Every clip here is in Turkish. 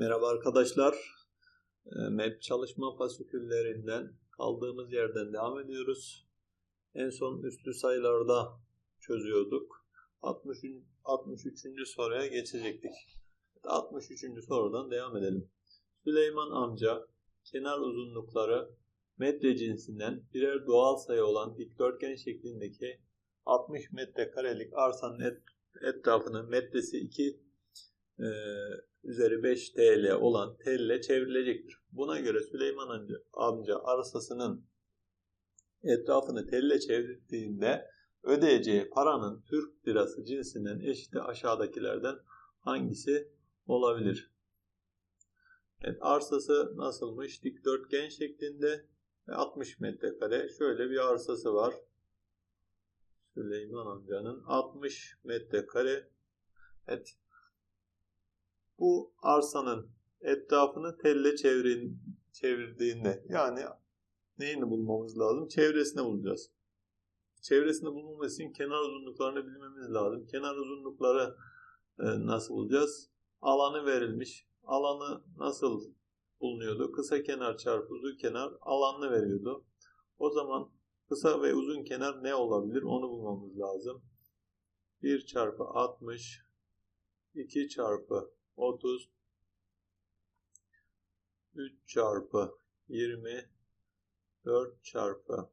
Merhaba arkadaşlar. Ee, MEP çalışma fasiküllerinden kaldığımız yerden devam ediyoruz. En son üstü sayılarda çözüyorduk. 60, 63. soruya geçecektik. 63. sorudan devam edelim. Süleyman amca kenar uzunlukları metre cinsinden birer doğal sayı olan dikdörtgen şeklindeki 60 metrekarelik arsanın et, etrafını metresi 2 e, üzeri 5 TL olan telle çevrilecektir. Buna göre Süleyman amca, amca arsasının etrafını telle çevirdiğinde ödeyeceği paranın Türk lirası cinsinden eşiti aşağıdakilerden hangisi olabilir? Evet, arsası nasılmış? Dikdörtgen şeklinde 60 metrekare. Şöyle bir arsası var. Süleyman amcanın 60 metrekare. Evet, bu arsanın etrafını telle çevirin, çevirdiğinde yani neyini bulmamız lazım? Çevresini bulacağız. Çevresini bulmamız için kenar uzunluklarını bilmemiz lazım. Kenar uzunlukları e, nasıl bulacağız? Alanı verilmiş. Alanı nasıl bulunuyordu? Kısa kenar çarpı uzun kenar alanını veriyordu. O zaman kısa ve uzun kenar ne olabilir? Onu bulmamız lazım. 1 çarpı 60 2 çarpı 30 3 çarpı 20 4 çarpı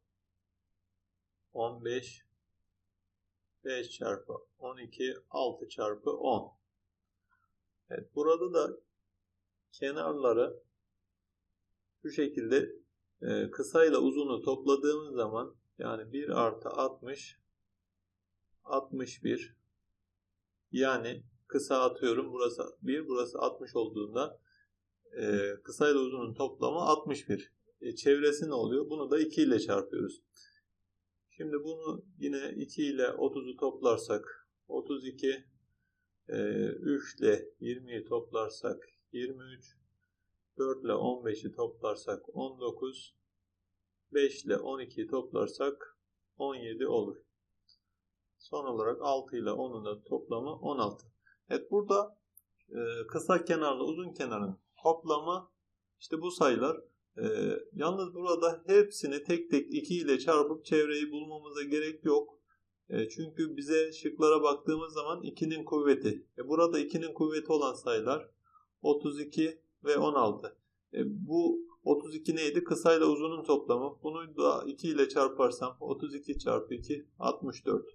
15 5 çarpı 12 6 çarpı 10 Evet burada da kenarları şu şekilde e, kısa ile uzunu topladığımız zaman yani 1 artı 60 61 yani kısa atıyorum. Burası 1, burası 60 olduğunda e, kısa ile uzunun toplamı 61. E, çevresi ne oluyor? Bunu da 2 ile çarpıyoruz. Şimdi bunu yine 2 ile 30'u toplarsak 32 e, 3 ile 20'yi toplarsak 23 4 ile 15'i toplarsak 19 5 ile 12'yi toplarsak 17 olur. Son olarak 6 ile 10'un da toplamı 16. Evet burada e, kısa kenarla uzun kenarın toplamı işte bu sayılar. E, yalnız burada hepsini tek tek 2 ile çarpıp çevreyi bulmamıza gerek yok. E, çünkü bize şıklara baktığımız zaman 2'nin kuvveti. E, burada 2'nin kuvveti olan sayılar 32 ve 16. E, bu 32 neydi? Kısa ile uzunun toplamı. Bunu da 2 ile çarparsam 32 çarpı 2 64.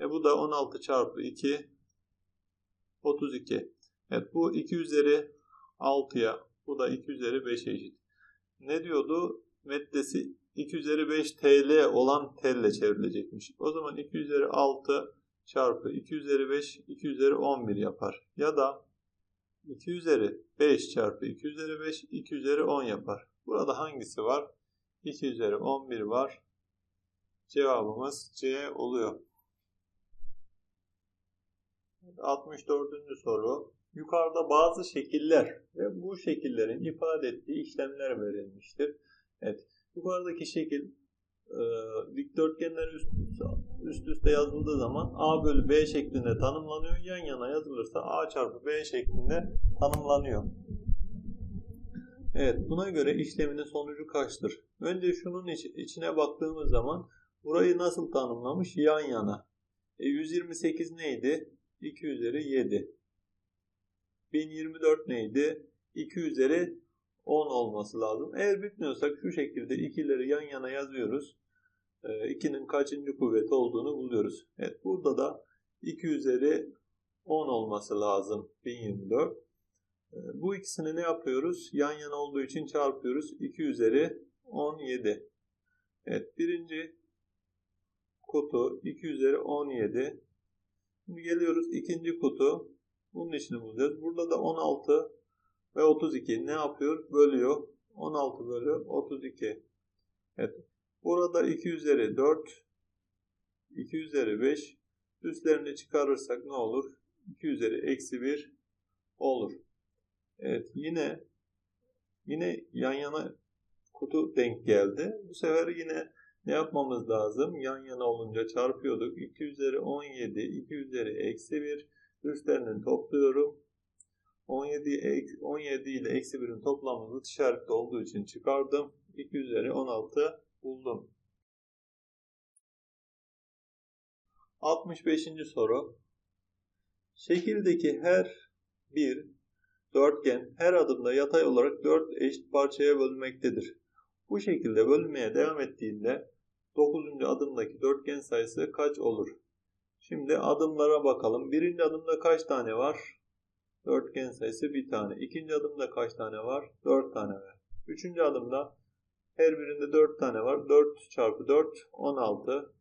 E, bu da 16 çarpı 2 32. Evet bu 2 üzeri 6'ya bu da 2 üzeri 5'e eşit. Ne diyordu? Metresi 2 üzeri 5 TL olan telle çevrilecekmiş. O zaman 2 üzeri 6 çarpı 2 üzeri 5 2 üzeri 11 yapar. Ya da 2 üzeri 5 çarpı 2 üzeri 5 2 üzeri 10 yapar. Burada hangisi var? 2 üzeri 11 var. Cevabımız C oluyor. 64. soru. Yukarıda bazı şekiller ve bu şekillerin ifade ettiği işlemler verilmiştir. Evet. Yukarıdaki şekil e, dikdörtgenler üst, üst üste yazıldığı zaman A bölü B şeklinde tanımlanıyor. Yan yana yazılırsa A çarpı B şeklinde tanımlanıyor. Evet. Buna göre işleminin sonucu kaçtır? Önce şunun iç, içine baktığımız zaman burayı nasıl tanımlamış? Yan yana. E, 128 neydi? 2 üzeri 7. 1024 neydi? 2 üzeri 10 olması lazım. Eğer bitmiyorsak şu şekilde ikileri yan yana yazıyoruz. 2'nin ee, kaçıncı kuvveti olduğunu buluyoruz. Evet burada da 2 üzeri 10 olması lazım 1024. Ee, bu ikisini ne yapıyoruz? Yan yana olduğu için çarpıyoruz. 2 üzeri 17. Evet birinci kutu 2 üzeri 17. Geliyoruz ikinci kutu. Bunun içini bulacağız. Burada da 16 ve 32 ne yapıyor? Bölüyor. 16 bölü 32. Evet. Burada 2 üzeri 4, 2 üzeri 5. Üstlerini çıkarırsak ne olur? 2 üzeri eksi 1 olur. Evet yine yine yan yana kutu denk geldi. Bu sefer yine ne yapmamız lazım? Yan yana olunca çarpıyorduk. 2 üzeri 17, 2 üzeri eksi 1. Üstlerini topluyorum. 17, ek- 17 ile eksi 1'in toplamı zıt işaretli olduğu için çıkardım. 2 üzeri 16 buldum. 65. soru. Şekildeki her bir dörtgen her adımda yatay olarak 4 eşit parçaya bölünmektedir. Bu şekilde bölünmeye devam ettiğinde 9. adımdaki dörtgen sayısı kaç olur? Şimdi adımlara bakalım. Birinci adımda kaç tane var? Dörtgen sayısı bir tane. İkinci adımda kaç tane var? 4 tane var. Üçüncü adımda her birinde 4 tane var. 4 çarpı 4 16.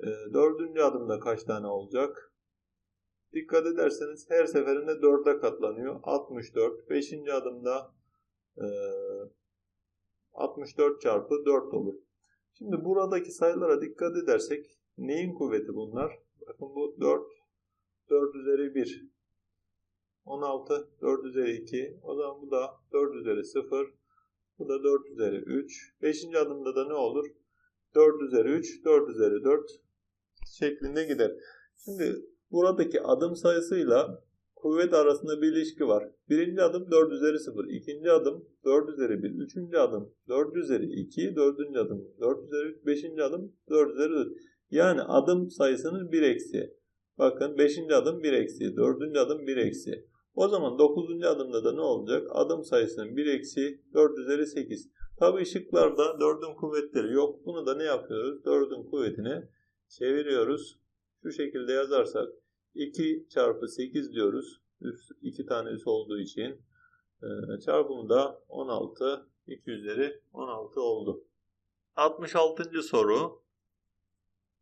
Ee, dördüncü adımda kaç tane olacak? Dikkat ederseniz her seferinde 4'e katlanıyor. 64. Beşinci adımda e, 64 çarpı 4 olur. Şimdi buradaki sayılara dikkat edersek neyin kuvveti bunlar? Bakın bu 4, 4 üzeri 1. 16, 4 üzeri 2. O zaman bu da 4 üzeri 0. Bu da 4 üzeri 3. Beşinci adımda da ne olur? 4 üzeri 3, 4 üzeri 4 şeklinde gider. Şimdi buradaki adım sayısıyla kuvvet arasında bir ilişki var. Birinci adım 4 üzeri 0, ikinci adım 4 üzeri 1, üçüncü adım 4 üzeri 2, dördüncü adım 4 üzeri 3, beşinci adım 4 üzeri 4. Yani adım sayısının 1 eksi. Bakın 5. adım 1 eksi, 4. adım 1 eksi. O zaman 9. adımda da ne olacak? Adım sayısının 1 eksi 4 üzeri 8. Tabi şıklarda 4'ün kuvvetleri yok. Bunu da ne yapıyoruz? 4'ün kuvvetini çeviriyoruz. Şu şekilde yazarsak 2 çarpı 8 diyoruz. Üst, 2 tane üs olduğu için. Çarpımı da 16. 2 üzeri 16 oldu. 66. soru.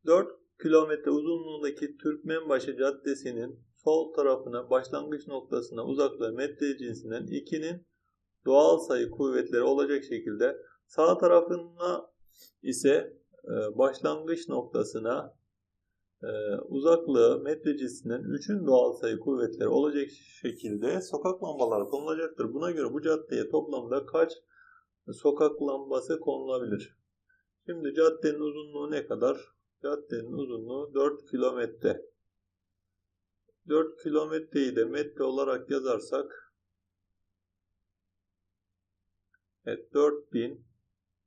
4 kilometre uzunluğundaki Türkmenbaşı Caddesi'nin sol tarafına başlangıç noktasına uzaklığı metre cinsinden 2'nin doğal sayı kuvvetleri olacak şekilde sağ tarafına ise e, başlangıç noktasına e, uzaklığı metre cinsinden 3'ün doğal sayı kuvvetleri olacak şekilde sokak lambaları konulacaktır. Buna göre bu caddeye toplamda kaç sokak lambası konulabilir? Şimdi caddenin uzunluğu ne kadar? Caddenin uzunluğu 4 kilometre. 4 kilometreyi de metre olarak yazarsak evet 4000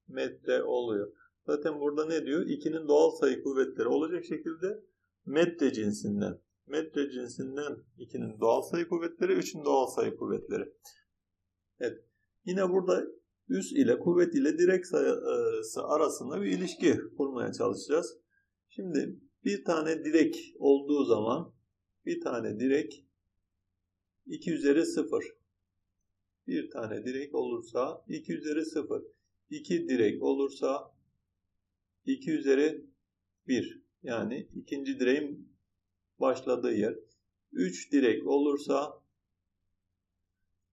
metre oluyor. Zaten burada ne diyor? 2'nin doğal sayı kuvvetleri olacak şekilde metre cinsinden. Metre cinsinden 2'nin doğal sayı kuvvetleri, 3'ün doğal sayı kuvvetleri. Evet. Yine burada üs ile kuvvet ile direk sayısı arasında bir ilişki kurmaya çalışacağız. Şimdi bir tane direk olduğu zaman bir tane direk 2 üzeri 0. Bir tane direk olursa 2 üzeri 0. 2 direk olursa 2 üzeri 1. Yani ikinci direğin başladığı yer. 3 direk olursa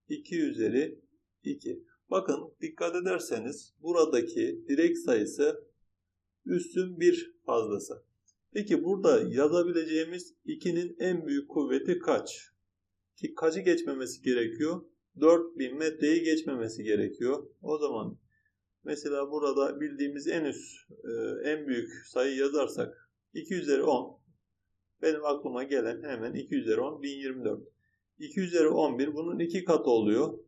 2 üzeri 2. Bakın dikkat ederseniz buradaki direk sayısı üstün 1 fazlası. Peki burada yazabileceğimiz 2'nin en büyük kuvveti kaç? Ki kaçı geçmemesi gerekiyor? 4000 metreyi geçmemesi gerekiyor. O zaman mesela burada bildiğimiz en üst e, en büyük sayı yazarsak 2 üzeri 10 benim aklıma gelen hemen 2 üzeri 10 1024. 2 üzeri 11 bunun 2 katı oluyor.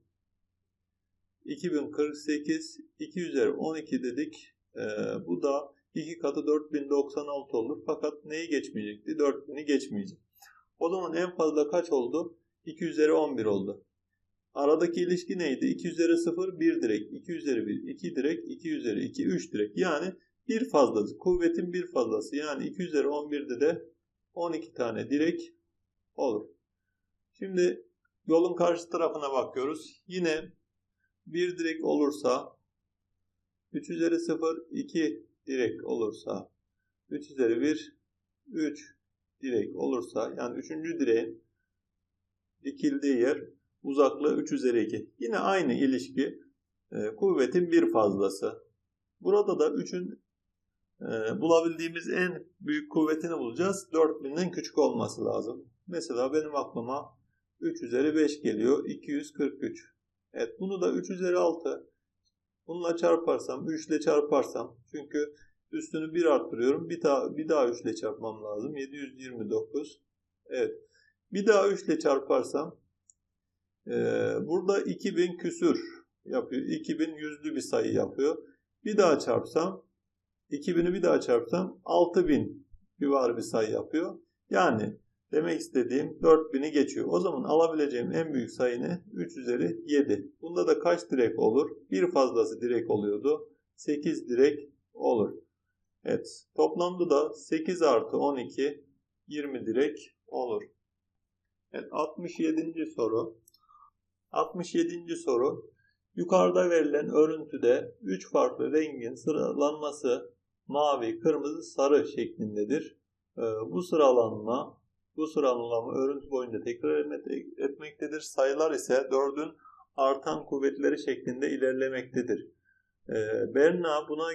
2048 2 üzeri 12 dedik. E, bu da 2 katı 4096 olur. Fakat neyi geçmeyecekti? 4000'i geçmeyecek. O zaman en fazla kaç oldu? 2 üzeri 11 oldu. Aradaki ilişki neydi? 2 üzeri 0 1 direk, 2 üzeri 1 2 direk, 2 üzeri 2 3 direk. Yani bir fazlası, kuvvetin bir fazlası. Yani 2 üzeri 11'de de 12 tane direk olur. Şimdi yolun karşı tarafına bakıyoruz. Yine bir direk olursa 3 üzeri 0 2 direk olursa 3 üzeri 1 3 direk olursa yani 3. direğin dikildiği yer uzaklığı 3 üzeri 2. Yine aynı ilişki e, kuvvetin bir fazlası. Burada da 3'ün e, bulabildiğimiz en büyük kuvvetini bulacağız. 4000'den küçük olması lazım. Mesela benim aklıma 3 üzeri 5 geliyor. 243. Evet bunu da 3 üzeri 6 Bununla çarparsam, 3 ile çarparsam çünkü üstünü 1 arttırıyorum. Bir daha, bir daha 3 ile çarpmam lazım. 729. Evet. Bir daha 3 ile çarparsam Ee, burada 2000 küsür yapıyor. 2000 yüzlü bir sayı yapıyor. Bir daha çarpsam 2000'i bir daha çarpsam 6000 civarı bir sayı yapıyor. Yani demek istediğim 4000'i geçiyor. O zaman alabileceğim en büyük sayı ne? 3 üzeri 7. Bunda da kaç direk olur? Bir fazlası direk oluyordu. 8 direk olur. Evet. Toplamda da 8 artı 12 20 direk olur. Evet. 67. soru. 67. soru. Yukarıda verilen örüntüde 3 farklı rengin sıralanması mavi, kırmızı, sarı şeklindedir. Ee, bu sıralanma bu sıralama örüntü boyunca tekrar etmektedir. Sayılar ise 4'ün artan kuvvetleri şeklinde ilerlemektedir. Ee, Berna buna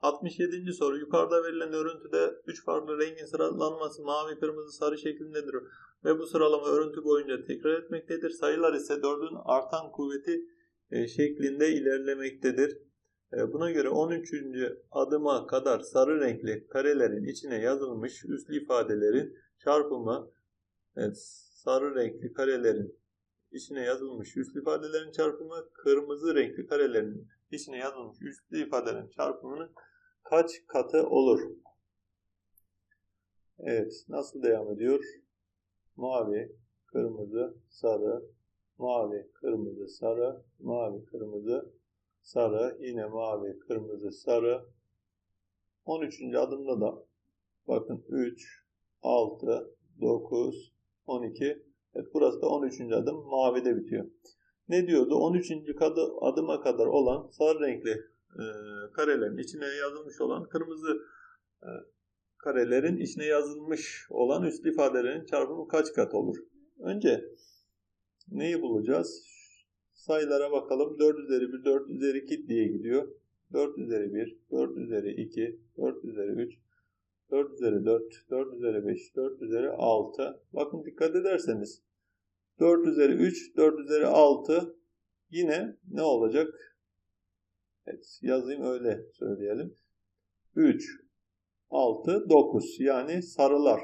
67. soru. Yukarıda verilen örüntüde 3 farklı rengin sıralanması mavi, kırmızı, sarı şeklindedir ve bu sıralama örüntü boyunca tekrar etmektedir. Sayılar ise 4'ün artan kuvveti e, şeklinde ilerlemektedir. E, buna göre 13. adıma kadar sarı renkli karelerin içine yazılmış üslü ifadelerin çarpımı evet, sarı renkli karelerin içine yazılmış üslü ifadelerin çarpımı kırmızı renkli karelerin içine yazılmış üslü ifadelerin çarpımının kaç katı olur? Evet, nasıl devam ediyor? Mavi, kırmızı, sarı, mavi, kırmızı, sarı, mavi, kırmızı, sarı, yine mavi, kırmızı, sarı. 13. adımda da bakın 3, 6, 9, 12. Evet burası da 13. adım mavide bitiyor. Ne diyordu? 13. adıma kadar olan sarı renkli e, karelerin içine yazılmış olan kırmızı e, karelerin içine yazılmış olan üst ifadelerin çarpımı kaç kat olur? Önce neyi bulacağız? Sayılara bakalım. 4 üzeri 1, 4 üzeri 2 diye gidiyor. 4 üzeri 1, 4 üzeri 2, 4 üzeri 3, 4 üzeri 4, 4 üzeri 5, 4 üzeri 6. Bakın dikkat ederseniz 4 üzeri 3, 4 üzeri 6 yine ne olacak? Evet, yazayım öyle söyleyelim. 3, 6, 9 yani sarılar.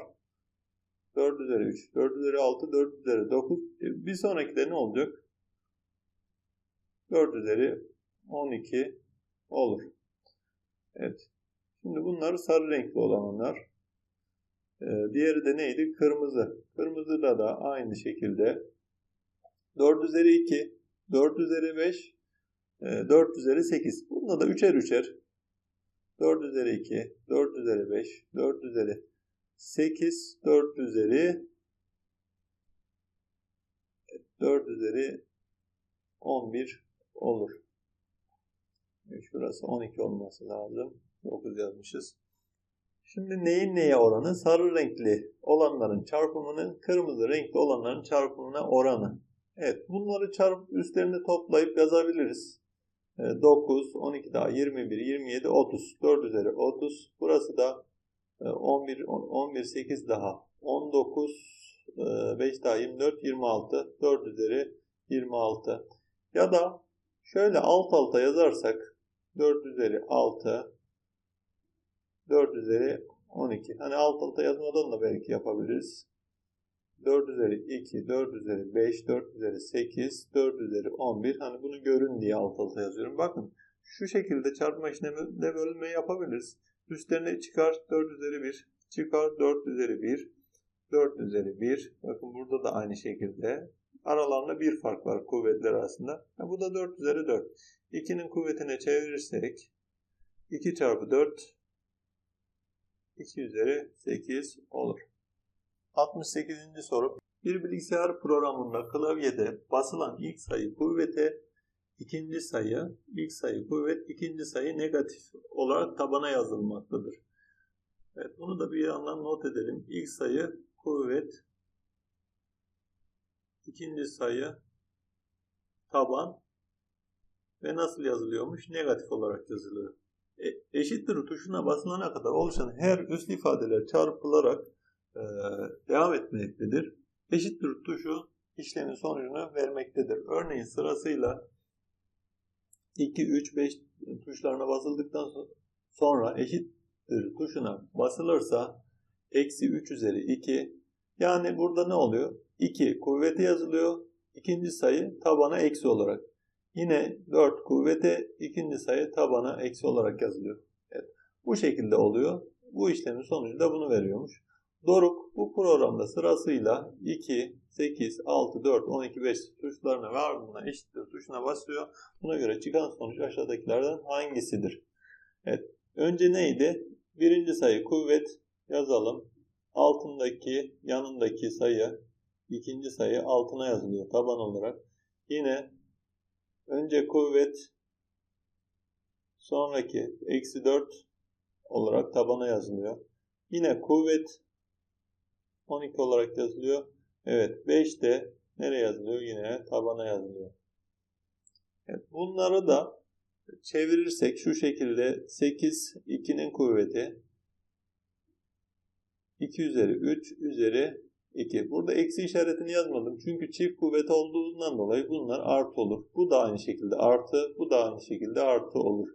4 üzeri 3, 4 üzeri 6, 4 üzeri 9. E, bir sonraki de ne olacak? 4 üzeri 12 olur. Evet. Şimdi bunlar sarı renkli olanlar. Ee, diğeri de neydi? Kırmızı. Kırmızıda da aynı şekilde 4 üzeri 2, 4 üzeri 5, 4 üzeri 8. Bunda da üçer üçer 4 üzeri 2, 4 üzeri 5, 4 üzeri 8, 4 üzeri 4 üzeri 11 olur. Şurası 12 olması lazım. 9 yazmışız. Şimdi neyin neye oranı? Sarı renkli olanların çarpımının kırmızı renkli olanların çarpımına oranı. Evet bunları çarp üstlerini toplayıp yazabiliriz. 9, 12 daha 21, 27, 30. 4 üzeri 30. Burası da 11, 11, 8 daha 19, 5 daha 24, 26. 4 üzeri 26. Ya da Şöyle alt alta yazarsak 4 üzeri 6 4 üzeri 12. Hani alt alta yazmadan da belki yapabiliriz. 4 üzeri 2, 4 üzeri 5, 4 üzeri 8, 4 üzeri 11. Hani bunu görün diye alt alta yazıyorum. Bakın şu şekilde çarpma işleminde bölme yapabiliriz. Üstlerine çıkar 4 üzeri 1, çıkar 4 üzeri 1, 4 üzeri 1. Bakın burada da aynı şekilde Aralarında bir fark var kuvvetler arasında. Ha, bu da 4 üzeri 4. 2'nin kuvvetine çevirirsek 2 çarpı 4 2 üzeri 8 olur. 68. soru. Bir bilgisayar programında klavyede basılan ilk sayı kuvvete, ikinci sayı, ilk sayı kuvvet, ikinci sayı negatif olarak tabana yazılmaktadır. Evet, bunu da bir yandan not edelim. İlk sayı kuvvet, İkinci sayı taban ve nasıl yazılıyormuş? Negatif olarak yazılıyor. E, eşittir tuşuna basılana kadar oluşan her üst ifadeler çarpılarak e, devam etmektedir. Eşittir tuşu işlemin sonucunu vermektedir. Örneğin sırasıyla 2, 3, 5 tuşlarına basıldıktan sonra eşittir tuşuna basılırsa eksi 3 üzeri 2 Yani burada ne oluyor? 2 kuvveti yazılıyor. İkinci sayı tabana eksi olarak. Yine 4 kuvvete ikinci sayı tabana eksi olarak yazılıyor. Evet. Bu şekilde oluyor. Bu işlemin sonucu da bunu veriyormuş. Doruk bu programda sırasıyla 2, 8, 6, 4, 12, 5 tuşlarına ve ardından eşittir tuşuna basıyor. Buna göre çıkan sonuç aşağıdakilerden hangisidir? Evet. Önce neydi? Birinci sayı kuvvet yazalım. Altındaki yanındaki sayı ikinci sayı altına yazılıyor taban olarak. Yine önce kuvvet sonraki eksi 4 olarak tabana yazılıyor. Yine kuvvet 12 olarak yazılıyor. Evet 5 de nereye yazılıyor? Yine tabana yazılıyor. Evet, bunları da çevirirsek şu şekilde 8 2'nin kuvveti 2 üzeri 3 üzeri 2. Burada eksi işaretini yazmadım. Çünkü çift kuvvet olduğundan dolayı bunlar artı olur. Bu da aynı şekilde artı, bu da aynı şekilde artı olur.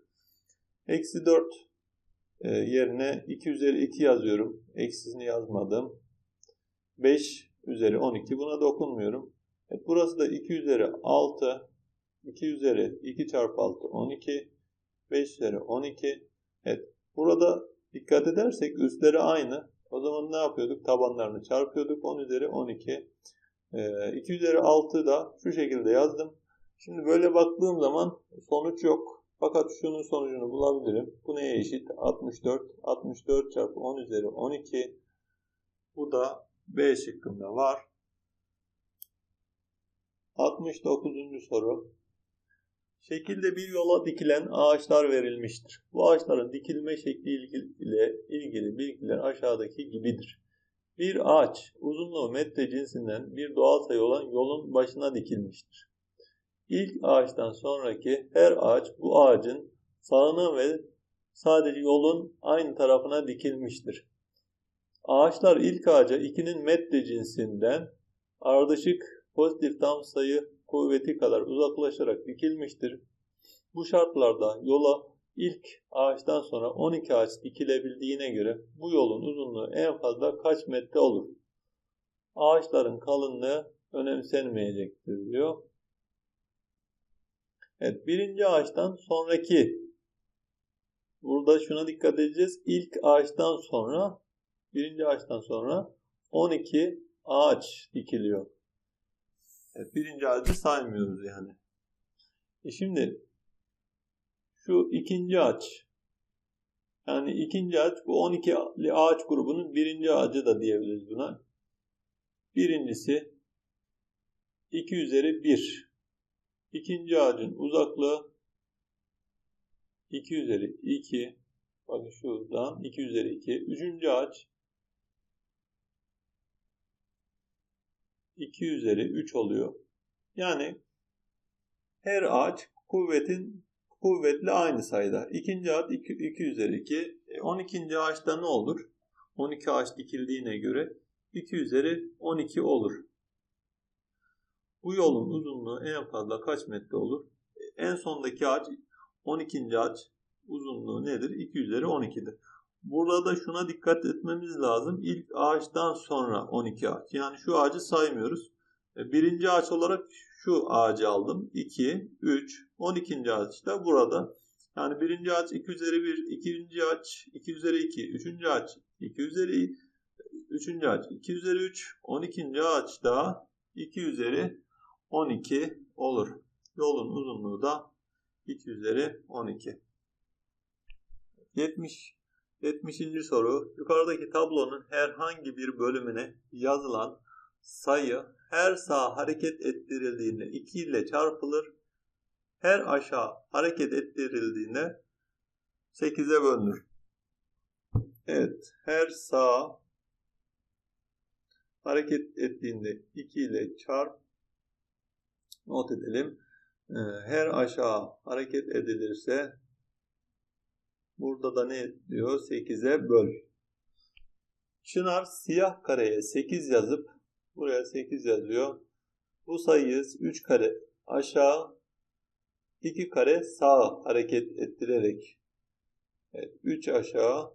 Eksi 4 e, yerine 2 üzeri 2 yazıyorum. Eksisini yazmadım. 5 üzeri 12 buna dokunmuyorum. Evet, burası da 2 üzeri 6. 2 üzeri 2 çarpı 6 12. 5 üzeri 12. Evet burada dikkat edersek üstleri aynı. O zaman ne yapıyorduk? Tabanlarını çarpıyorduk. 10 üzeri 12. Ee, 2 üzeri 6 da şu şekilde yazdım. Şimdi böyle baktığım zaman sonuç yok. Fakat şunun sonucunu bulabilirim. Bu neye eşit? 64. 64 çarpı 10 üzeri 12. Bu da B şıkkında var. 69. soru. Şekilde bir yola dikilen ağaçlar verilmiştir. Bu ağaçların dikilme şekli ile ilgili bilgiler aşağıdaki gibidir. Bir ağaç uzunluğu metre cinsinden bir doğal sayı olan yolun başına dikilmiştir. İlk ağaçtan sonraki her ağaç bu ağacın sağına ve sadece yolun aynı tarafına dikilmiştir. Ağaçlar ilk ağaca 2'nin metre cinsinden ardışık pozitif tam sayı kuvveti kadar uzaklaşarak dikilmiştir. Bu şartlarda yola ilk ağaçtan sonra 12 ağaç dikilebildiğine göre bu yolun uzunluğu en fazla kaç metre olur? Ağaçların kalınlığı önemsenmeyecektir diyor. Evet birinci ağaçtan sonraki burada şuna dikkat edeceğiz. İlk ağaçtan sonra birinci ağaçtan sonra 12 ağaç dikiliyor. Birinci ağacı saymıyoruz yani. E şimdi şu ikinci ağaç yani ikinci ağaç bu 12 ağaç grubunun birinci ağacı da diyebiliriz buna. Birincisi 2 üzeri 1. İkinci ağacın uzaklığı 2 üzeri 2. Bakın şuradan 2 üzeri 2. Üçüncü ağaç 2 üzeri 3 oluyor. Yani her ağaç kuvvetin kuvvetle aynı sayıda. İkinci ağaç 2, 2 üzeri 2. E 12. ağaçta ne olur? 12 ağaç dikildiğine göre 2 üzeri 12 olur. Bu yolun uzunluğu en fazla kaç metre olur? En sondaki ağaç 12. ağaç uzunluğu nedir? 2 üzeri 12'dir. Burada da şuna dikkat etmemiz lazım. İlk ağaçtan sonra 12 ağaç. Yani şu ağacı saymıyoruz. E, birinci ağaç olarak şu ağacı aldım. 2, 3, 12. ağaç da burada. Yani birinci ağaç 2 üzeri 1, ikinci ağaç 2 üzeri 2, üçüncü ağaç 2 üzeri üçüncü ağaç 2 üzeri 3, 12. ağaç da 2 üzeri 12 olur. Yolun uzunluğu da 2 üzeri 12. 70 70. soru. Yukarıdaki tablonun herhangi bir bölümüne yazılan sayı her sağ hareket ettirildiğinde 2 ile çarpılır. Her aşağı hareket ettirildiğinde 8'e bölünür. Evet, her sağ hareket ettiğinde 2 ile çarp not edelim. Ee, her aşağı hareket edilirse burada da ne diyor? 8'e böl. Çınar siyah kareye 8 yazıp Buraya 8 yazıyor. Bu sayıyı 3 kare aşağı 2 kare sağa hareket ettirerek evet, 3 aşağı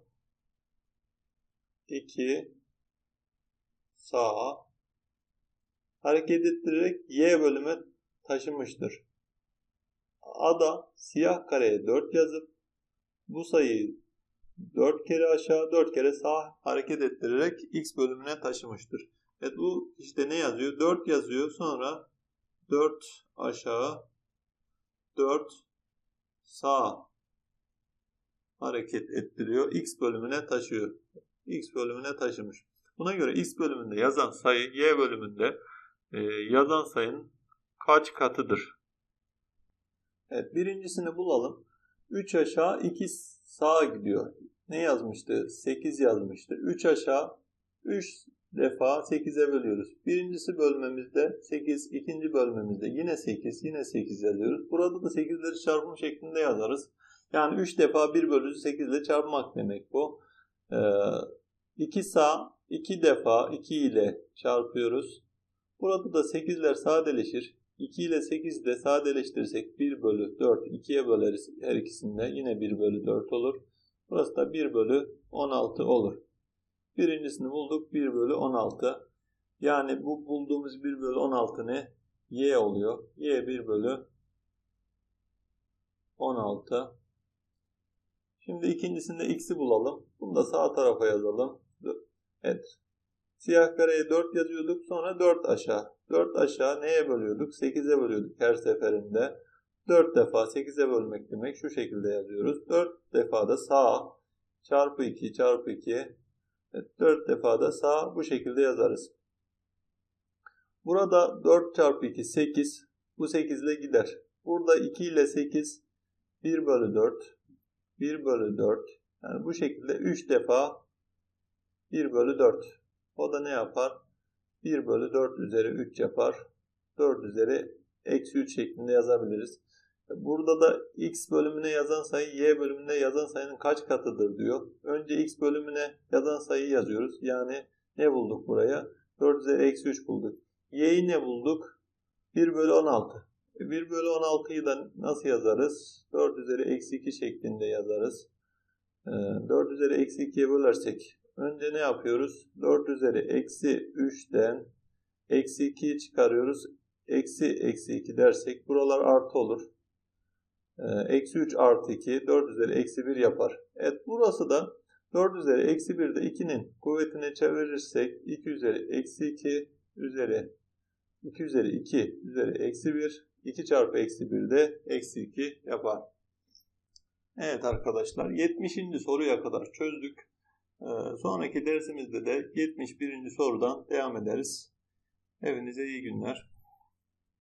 2 sağa hareket ettirerek y bölüme taşımıştır. A'da siyah kareye 4 yazıp bu sayıyı 4 kere aşağı 4 kere sağ hareket ettirerek x bölümüne taşımıştır. Evet bu işte ne yazıyor? 4 yazıyor. Sonra 4 aşağı 4 sağ hareket ettiriyor. X bölümüne taşıyor. X bölümüne taşımış. Buna göre X bölümünde yazan sayı Y bölümünde e, yazan sayının kaç katıdır? Evet birincisini bulalım. 3 aşağı 2 sağa gidiyor. Ne yazmıştı? 8 yazmıştı. 3 aşağı 3 defa 8'e bölüyoruz. Birincisi bölmemizde 8, ikinci bölmemizde yine 8, yine 8 yazıyoruz. Burada da 8'leri çarpım şeklinde yazarız. Yani 3 defa 1 bölü 8 ile çarpmak demek bu. Ee, 2 sağ 2 defa 2 ile çarpıyoruz. Burada da 8'ler sadeleşir. 2 ile 8 de sadeleştirirsek 1 bölü 4 2'ye böleriz her ikisinde. Yine 1 bölü 4 olur. Burası da 1 bölü 16 olur. Birincisini bulduk 1 bölü 16. Yani bu bulduğumuz 1 bölü 16 ne? Y oluyor. Y 1 bölü 16. Şimdi ikincisinde x'i bulalım. Bunu da sağ tarafa yazalım. Evet. Siyah kareye 4 yazıyorduk. Sonra 4 aşağı. 4 aşağı neye bölüyorduk? 8'e bölüyorduk her seferinde. 4 defa 8'e bölmek demek. Şu şekilde yazıyoruz. 4 defa da sağ çarpı 2 çarpı 2. Evet, 4 defa da sağ bu şekilde yazarız. Burada 4 çarpı 2 8. Bu 8 ile gider. Burada 2 ile 8 1 bölü 4. 1 bölü 4. Yani bu şekilde 3 defa 1 bölü 4. O da ne yapar? 1 bölü 4 üzeri 3 yapar. 4 üzeri eksi 3 şeklinde yazabiliriz. Burada da x bölümüne yazan sayı y bölümüne yazan sayının kaç katıdır diyor. Önce x bölümüne yazan sayıyı yazıyoruz. Yani ne bulduk buraya? 4 üzeri eksi 3 bulduk. y'yi ne bulduk? 1 bölü 16. 1 bölü 16'yı da nasıl yazarız? 4 üzeri eksi 2 şeklinde yazarız. 4 ee, üzeri eksi 2'ye bölersek önce ne yapıyoruz? 4 üzeri eksi 3'ten eksi 2'yi çıkarıyoruz. Eksi eksi 2 dersek buralar artı olur. Ee, eksi 3 artı 2 4 üzeri eksi 1 yapar. Evet burası da 4 üzeri eksi 1 de 2'nin kuvvetine çevirirsek 2 üzeri eksi 2 üzeri 2 üzeri 2 üzeri eksi 1 2 çarpı eksi 1 de eksi 2 yapar. Evet arkadaşlar 70. soruya kadar çözdük. Ee, sonraki dersimizde de 71. sorudan devam ederiz. Hepinize iyi günler.